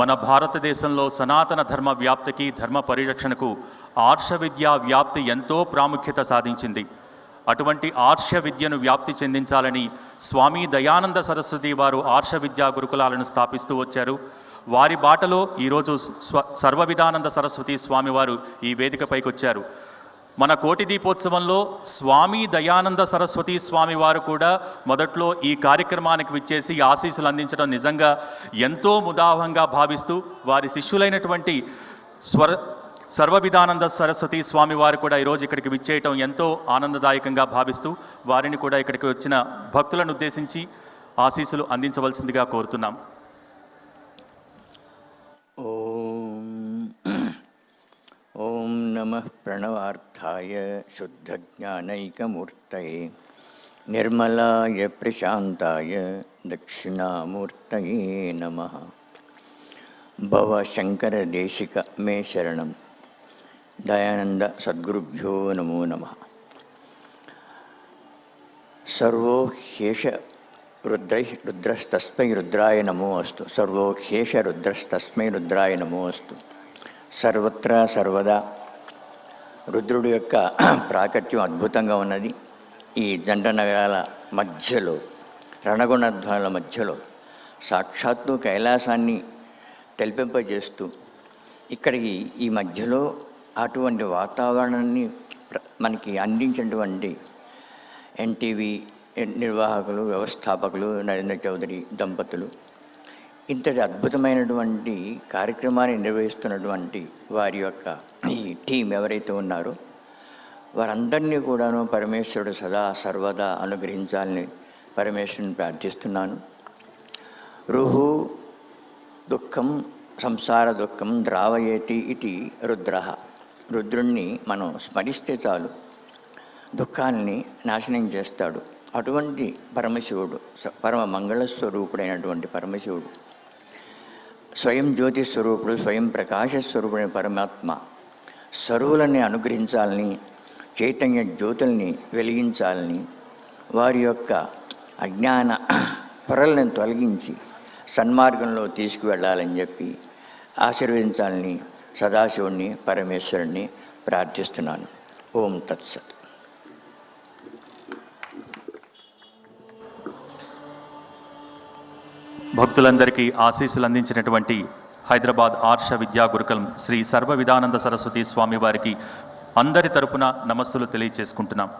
మన భారతదేశంలో సనాతన ధర్మ వ్యాప్తికి ధర్మ పరిరక్షణకు ఆర్ష విద్యా వ్యాప్తి ఎంతో ప్రాముఖ్యత సాధించింది. అటువంటి ఆర్ష విద్యను వ్యాప్తి చెందించాలని స్వామి దయానంద సరస్వతి వారు ఆర్ష విద్యా గురుకులాలను స్థాపిస్తూ వచ్చారు. వారి బాటలో ఈరోజు స్వ సర్వవిధానంద సరస్వతి స్వామివారు ఈ వేదికపైకి వచ్చారు మన కోటి దీపోత్సవంలో స్వామి దయానంద సరస్వతి స్వామి వారు కూడా మొదట్లో ఈ కార్యక్రమానికి విచ్చేసి ఆశీస్సులు అందించడం నిజంగా ఎంతో ముదాహంగా భావిస్తూ వారి శిష్యులైనటువంటి స్వర సర్వవిధానంద సరస్వతి స్వామి వారు కూడా ఈరోజు ఇక్కడికి విచ్చేయటం ఎంతో ఆనందదాయకంగా భావిస్తూ వారిని కూడా ఇక్కడికి వచ్చిన భక్తులను ఉద్దేశించి ఆశీస్సులు అందించవలసిందిగా కోరుతున్నాం. ஓம் நம பிரணவார்த்தாய சுத்தஜானைகமூர்த்தயே நிர்மலாய பிரசாந்தாய தட்சிணாமூர்த்தயே நம. பவ சங்கர தேசிக மே சரணம். தயானந்த சத்குருभ्यो நமோ நம. சர்வோ ஹேஷ ருத்ரை ருத்ரஸ்தஸ்மை ருத்ராய நமோ அஸ்து. சர்வோ ஹேஷ ருத்ரஸ்தஸ்மை ருத்ராய நமோ அஸ்து. సర్వత్రా సర్వదా. రుద్రుడు యొక్క ప్రాకట్యం అద్భుతంగా ఉన్నది. ఈ జంట నగరాల మధ్యలో రణగుణధ్వాల మధ్యలో సాక్షాత్తు కైలాసాన్ని తెలిపింపజేస్తూ ఇక్కడికి ఈ మధ్యలో అటువంటి వాతావరణాన్ని మనకి అందించినటువంటి ఎన్టీవీ నిర్వాహకులు వ్యవస్థాపకులు నరేంద్ర చౌదరి దంపతులు ఇంతటి అద్భుతమైనటువంటి కార్యక్రమాన్ని నిర్వహిస్తున్నటువంటి వారి యొక్క ఈ టీం ఎవరైతే ఉన్నారో వారందరినీ కూడాను పరమేశ్వరుడు సదా సర్వదా అనుగ్రహించాలని పరమేశ్వరుని ప్రార్థిస్తున్నాను. రుహు దుఃఖం సంసార దుఃఖం ద్రావయేతి ఇది రుద్ర. రుద్రుణ్ణి మనం స్మరిస్తే చాలు. దుఃఖాన్ని నాశనం చేస్తాడు. అటువంటి పరమశివుడు పరమ మంగళ స్వరూపుడైనటువంటి పరమశివుడు స్వయం జ్యోతి స్వరూపుడు స్వయం ప్రకాశ స్వరూపుడైన పరమాత్మ సరువులని అనుగ్రహించాలని చైతన్య జ్యోతుల్ని వెలిగించాలని వారి యొక్క అజ్ఞాన పొరలను తొలగించి సన్మార్గంలో తీసుకువెళ్ళాలని చెప్పి ఆశీర్వదించాలని సదాశివుణ్ణి పరమేశ్వరుణ్ణి ప్రార్థిస్తున్నాను. ఓం తత్సత్. భక్తులందరికీ ఆశీస్సులు అందించినటువంటి హైదరాబాద్ ఆర్ష విద్యా గురుకులం శ్రీ సర్వ విధానంద సరస్వతి స్వామి వారికి అందరి తరపున నమస్సులు తెలియచేసుకుంటున్నాం.